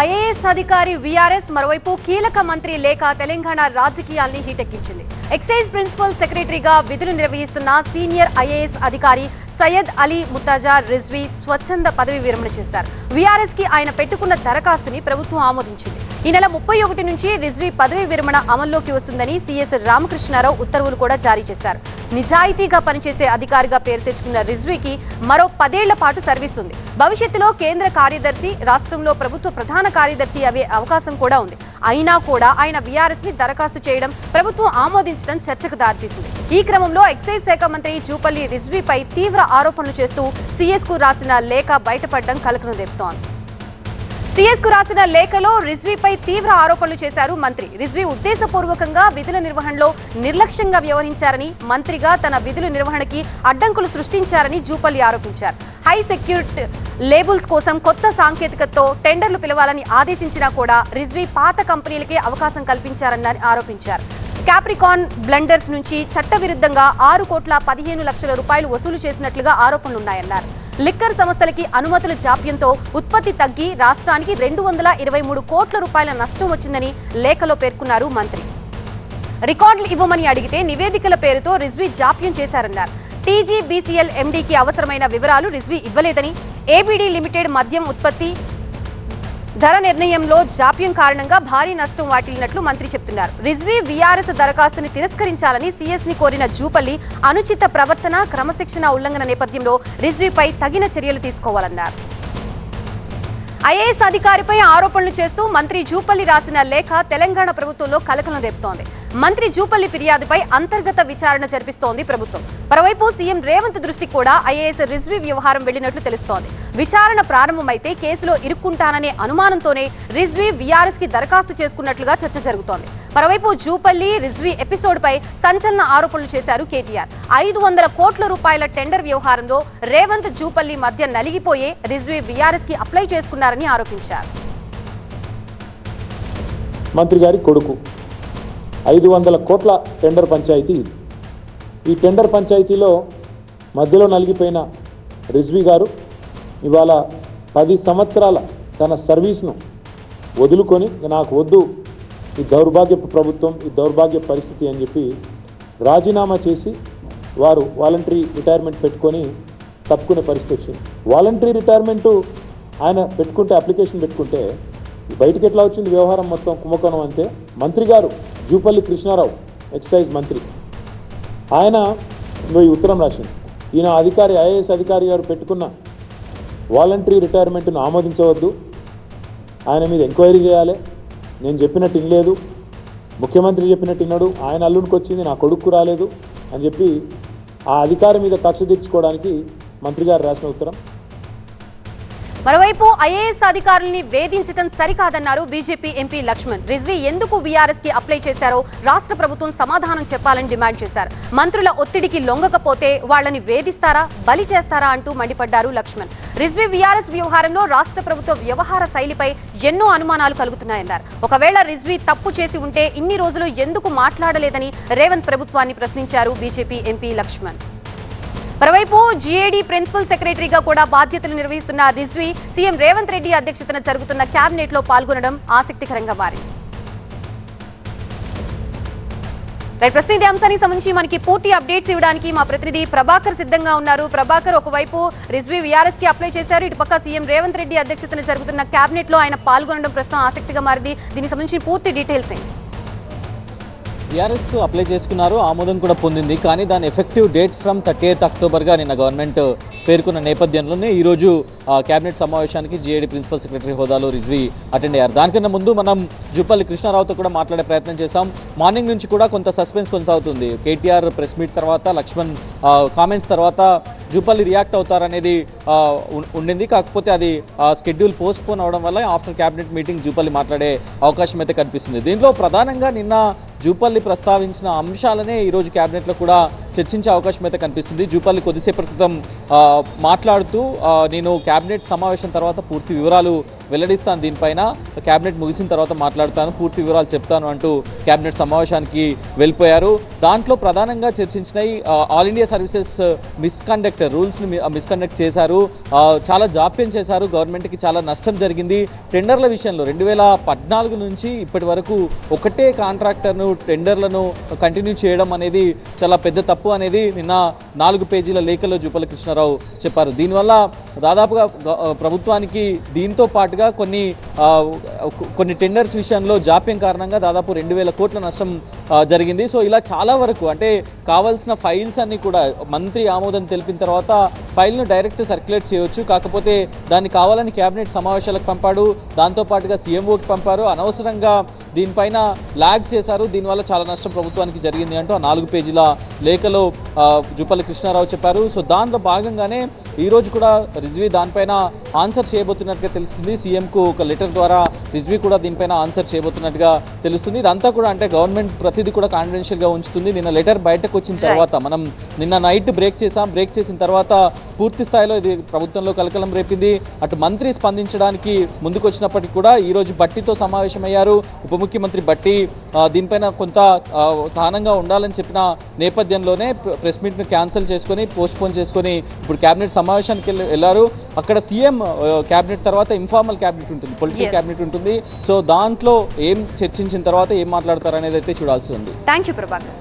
IAS అధికారి VRS మరోవైపు కీలక మంత్రి లేఖ తెలంగాణ రాజకీయాల్ని హీటెక్కించింది. ఎక్సైజ్ ప్రిన్సిపల్ సెక్రటరీగా విధులు నిర్వహిస్తున్న సీనియర్ ఐఏఎస్ అధికారి సయ్యద్ అలీ ముతాజా రిజ్వీ స్వచ్ఛంద పదవి విరమణ చేశారు. విఆర్ఎస్కి ఆయన పెట్టుకున్న దరఖాస్తుని ప్రభుత్వం ఆమోదించింది. ఈ నెల ముప్పై ఒకటి నుంచి రిజ్వీ పదవి విరమణ అమల్లోకి వస్తుందని సీఎస్ రామకృష్ణారావు ఉత్తర్వులు కూడా జారీ చేశారు. నిజాయితీగా పనిచేసే అధికారిగా పేరు తెచ్చుకున్న రిజ్వీకి మరో పదేళ్ళ పాటు సర్వీస్ ఉంది. భవిష్యత్తులో కేంద్ర కార్యదర్శి రాష్ట్రంలో ప్రభుత్వ ప్రధాన కార్యదర్శి అవే అవకాశం కూడా ఉంది. అయినా కూడా ఆయన విఆర్ఎస్ని దరఖాస్తు చేయడం ప్రభుత్వం ఆమోదించడం చర్చకు దారితీసింది. ఈ క్రమంలో ఎక్సైజ్ శాఖ మంత్రి జూపల్లి రిజ్వీపై తీవ్ర ఆరోపణలు చేస్తూ సీఎస్కు రాసిన లేఖ బయటపడడం కలకలం రేపుతోంది. సీఎస్కు రాసిన లేఖలో రిజ్వీపై తీవ్ర ఆరోపణలు చేశారు మంత్రి. రిజ్వీ ఉద్దేశపూర్వకంగా విధుల నిర్వహణలో నిర్లక్ష్యంగా వ్యవహరించారని మంత్రిగా తన విధుల నిర్వహణకి అడ్డంకులు సృష్టించారని జూపల్లి ఆరోపించారు. హై సెక్యూరిటీ లేబుల్స్ కోసం కొత్త సాంకేతికతతో టెండర్లు పిలవాలని ఆదేశించినా కూడా రిజ్వీ పాత కంపెనీలకే అవకాశం కల్పించారని ఆరోపించారు. క్యాప్రికాన్ బ్లెండర్స్ నుంచి చట్టవిరుద్ధంగా ఆరు కోట్ల పదిహేను లక్షల రూపాయలు వసూలు చేసినట్లుగా ఆరోపణలున్నాయన్నారు. లిక్కర్ సంస్థలకి అనుమతుల జాప్యంతో ఉత్పత్తి తగ్గి రాష్ట్రానికి రెండు వందల ఇరవై మూడు కోట్ల రూపాయల నష్టం వచ్చిందని లేఖలో పేర్కొన్నారు మంత్రి. రికార్డులు ఇవ్వమని అడిగితే నివేదికల పేరుతో రిజ్వీ జాప్యం చేశారన్నారు. టీజీబీసీఎల్ ఎండీకి అవసరమైన వివరాలు రిజ్వీ ఇవ్వలేదని. ఏబీడీ లిమిటెడ్ మద్యం ఉత్పత్తి ధర నిర్ణయంలో జాప్యం కారణంగా భారీ నష్టం వాటిల్లినట్లు మంత్రి చెప్తున్నారు. రిజ్వీ వీఆర్ఎస్ దరఖాస్తుని తిరస్కరించాలని సీఎస్ని కోరిన జూపల్లి అనుచిత ప్రవర్తన క్రమశిక్షణ ఉల్లంఘన నేపథ్యంలో రిజ్వీపై తగిన చర్యలు తీసుకోవాలన్నారు. ఐఏఎస్ అధికారిపై ఆరోపణలు చేస్తూ మంత్రి జూపల్లి రాసిన లేఖ తెలంగాణ ప్రభుత్వంలో కలకలం రేపుతోంది. మంత్రి జూపల్లి ఫిర్యాదుపై అంతర్గత విచారణ జరిపిస్తోంది ప్రభుత్వం. మరోవైపు సీఎం రేవంత్ దృష్టికి కూడా ఐఏఎస్ రిజ్వీ వ్యవహారం వెళ్ళినట్లు తెలుస్తోంది. విచారణ ప్రారంభమైతే కేసులో ఇరుక్కుంటాననే అనుమానంతోనే రిజ్వీ వీఆర్ఎస్కి దరఖాస్తు చేసుకున్నట్లుగా చర్చ జరుగుతోంది. మరోవైపు జూపల్లి రిజ్వీ ఎపిసోడ్ పై సంచలన ఆరోపణలు చేశారు కేటీఆర్. ఐదు వందల కోట్ల రూపాయల టెండర్ వ్యవహారంలో రేవంత్ జూపల్లి మధ్య నలిగిపోయే రిజ్వీ వీఆర్ఎస్కి అప్లై చేసుకున్నారని ఆరోపించారు. మంత్రి గారి కొడుకు. ఐదు వందల కోట్ల టెండర్ పంచాయతీ ఇది. ఈ టెండర్ పంచాయతీలో మధ్యలో నలిగిపోయిన రిజ్వీ గారు ఇవాళ పది సంవత్సరాల తన సర్వీస్ను వదులుకొని నాకు వద్దు ఈ దౌర్భాగ్యపు ప్రభుత్వం ఈ దౌర్భాగ్య పరిస్థితి అని చెప్పి రాజీనామా చేసి వారు వాలంటరీ రిటైర్మెంట్ పెట్టుకొని తప్పుకునే పరిస్థితి వచ్చింది. వాలంటరీ రిటైర్మెంటు ఆయన పెట్టుకుంటే అప్లికేషన్ పెట్టుకుంటే బయటకు ఎట్లా వచ్చింది వ్యవహారం మొత్తం కుంభకోణం అంతే మంత్రి గారు జూపల్లి కృష్ణారావు ఎక్సైజ్ మంత్రి. ఆయన ఈ ఉత్తరం రాసింది. ఈయన అధికారి ఐఏఎస్ అధికారి గారు పెట్టుకున్న వాలంటరీ రిటైర్మెంట్ను ఆమోదించవద్దు. ఆయన మీద ఎంక్వైరీ చేయాలి. నేను చెప్పినట్టు ఇనలేదు ముఖ్యమంత్రి చెప్పినట్టు విన్నాడు ఆయన అల్లుడికి వచ్చింది నా కొడుకు రాలేదు అని చెప్పి ఆ అధికారి మీద కక్ష తీర్చుకోవడానికి మంత్రి గారు రాసిన ఉత్తరం. మరోవైపు ఐఏఎస్ అధికారుల్ని వేధించడం సరికాదన్నారు బీజేపీ ఎంపీ లక్ష్మణ్. రిజ్వీ ఎందుకు వీఆర్ఎస్కి అప్లై చేశారో రాష్ట్ర ప్రభుత్వం సమాధానం చెప్పాలని డిమాండ్ చేశారు. మంత్రుల ఒత్తిడికి లొంగకపోతే వాళ్ళని వేధిస్తారా బలి చేస్తారా అంటూ మండిపడ్డారు లక్ష్మణ్. రిజ్వీ వీఆర్ఎస్ వ్యవహారంలో రాష్ట్ర ప్రభుత్వ వ్యవహార శైలిపై ఎన్నో అనుమానాలు కలుగుతున్నాయన్నారు. ఒకవేళ రిజ్వీ తప్పు చేసి ఉంటే ఇన్ని రోజులు ఎందుకు మాట్లాడలేదని రేవంత్ ప్రభుత్వాన్ని ప్రశ్నించారు బీజేపీ ఎంపీ లక్ష్మణ్. మరోవైపు జీఏడీ ప్రిన్సిపల్ సెక్రటరీగా కూడా బాధ్యతలు నిర్వహిస్తున్న రిజ్వీ సీఎం రేవంత్ రెడ్డి అధ్యక్షతన జరుగుతున్న కేబినెట్లో పాల్గొనడం ఆసక్తికరంగా మారింది. రైట్ ప్రస్తుతం ఇదే అంశానికి సంబంధించి మనకి పూర్తి అప్డేట్స్ ఇవ్వడానికి మా ప్రతినిధి ప్రభాకర్ సిద్ధంగా ఉన్నారు. ప్రభాకర్ ఒకవైపు రిజ్వీ వీఆర్ఎస్కి అప్లై చేశారు. ఇటు పక్క సీఎం రేవంత్ రెడ్డి అధ్యక్షతన జరుగుతున్న కేబినెట్లో ఆయన పాల్గొనడం ప్రస్తుతం ఆసక్తిగా మారింది. దీనికి సంబంధించి పూర్తి డీటెయిల్స్ ఏంటి? కు అప్లై చేసుకున్నారు ఆమోదం కూడా పొందింది. కానీ దాని effective date from thirty eighth అక్టోబర్గా నిన్న గవర్నమెంట్ పేర్కొన్న నేపథ్యంలోనే ఈరోజు కేబినెట్ సమావేశానికి జీఏడీ ప్రిన్సిపల్ సెక్రటరీ హోదాలో రిజ్వీ అటెండ్ అయ్యారు. దానికన్నా ముందు మనం జుప్పల్లి కృష్ణారావుతో కూడా మాట్లాడే ప్రయత్నం చేశాం. మార్నింగ్ నుంచి కూడా కొంత సస్పెన్స్ కొనసాగుతుంది. కేటీఆర్ ప్రెస్ మీట్ తర్వాత లక్ష్మణ్ కామెంట్స్ తర్వాత జూపల్లి రియాక్ట్ అవుతారనేది ఉండింది. కాకపోతే అది స్కెడ్యూల్ పోస్ట్పోన్ అవడం వల్ల ఆఫ్టర్ క్యాబినెట్ మీటింగ్ జూపల్లి మాట్లాడే అవకాశం అయితే కనిపిస్తుంది. దీంట్లో ప్రధానంగా నిన్న జూపల్లి ప్రస్తావించిన అంశాలనే ఈరోజు క్యాబినెట్లో కూడా చర్చించే అవకాశం అయితే కనిపిస్తుంది. జూపల్లి కొద్దిసేపటి క్రితం మాట్లాడుతూ నేను క్యాబినెట్ సమావేశం తర్వాత పూర్తి వివరాలు వెల్లడిస్తాను దీనిపైన. కేబినెట్ ముగిసిన తర్వాత మాట్లాడతాను పూర్తి వివరాలు చెప్తాను అంటూ కేబినెట్ సమావేశానికి వెళ్ళిపోయారు. దాంట్లో ప్రధానంగా చర్చించినవి ఆల్ ఇండియా సర్వీసెస్ మిస్కండక్ట్ రూల్స్ని మిస్కండక్ట్ చేశారు. చాలా జాప్యం చేశారు. గవర్నమెంట్కి చాలా నష్టం జరిగింది. టెండర్ల విషయంలో రెండు వేల పద్నాలుగు నుంచి ఇప్పటి వరకు ఒకటే కాంట్రాక్టర్ను టెండర్లను కంటిన్యూ చేయడం అనేది చాలా పెద్ద తప్పు అనేది నిన్న నాలుగు పేజీల లేఖలో జూపల కృష్ణారావు చెప్పారు. దీనివల్ల దాదాపుగా ప్రభుత్వానికి దీంతో పాటు కొన్ని కొన్ని టెండర్స్ విషయంలో జాప్యం కారణంగా దాదాపు రెండు వేల కోట్ల నష్టం జరిగింది. సో ఇలా చాలా వరకు అంటే కావాల్సిన ఫైల్స్ అన్ని కూడా మంత్రి ఆమోదం తెలిపిన తర్వాత ఫైల్ను డైరెక్ట్ సర్క్యులేట్ చేయవచ్చు కాకపోతే దాన్ని కావాలని క్యాబినెట్ సమావేశాలకు పంపాడు. దాంతోపాటుగా సీఎంఓకి పంపారు. అనవసరంగా దీనిపైన లాగ్ చేశారు. దీనివల్ల చాలా నష్టం ప్రభుత్వానికి జరిగింది అంటూ ఆ నాలుగు పేజీల లేఖలో జుపల్లి కృష్ణారావు చెప్పారు. సో దాంట్లో భాగంగానే ఈరోజు కూడా రిజ్వీ దానిపైన ఆన్సర్ చేయబోతున్నట్టుగా తెలుస్తుంది. సీఎంకు ఒక లెటర్ ద్వారా రిజ్వీ కూడా దీనిపైన ఆన్సర్ చేయబోతున్నట్టుగా తెలుస్తుంది. ఇదంతా కూడా అంటే గవర్నమెంట్ ప్రతిదీ కూడా కాన్ఫిడెన్షియల్గా ఉంచుతుంది. నిన్న లెటర్ బయటకు వచ్చిన తర్వాత మనం నిన్న నైట్ బ్రేక్ చేసాం. బ్రేక్ చేసిన తర్వాత పూర్తి స్థాయిలో ఇది ప్రభుత్వంలో కలకలం రేపింది. అటు మంత్రి స్పందించడానికి ముందుకు వచ్చినప్పటికీ కూడా ఈ రోజు బట్టితో సమావేశమయ్యారు. ఉప ముఖ్యమంత్రి బట్టి దీనిపైన కొంత సహనంగా ఉండాలని చెప్పిన నేపథ్యంలోనే ప్ర- ప్రెస్ మీట్ను క్యాన్సిల్ చేసుకొని పోస్ట్పోన్ చేసుకొని ఇప్పుడు కేబినెట్ సమావేశానికి వెళ్ళి వెళ్ళారు. అక్కడ సీఎం క్యాబినెట్ తర్వాత ఇన్ఫార్మల్ క్యాబినెట్ ఉంటుంది. పొలిటికల్. క్యాబినెట్ ఉంటుంది. సో దాంట్లో ఏం చర్చించిన తర్వాత ఏం మాట్లాడతారు అనేది అయితే చూడాల్సి ఉంది. Thank you Prabhakar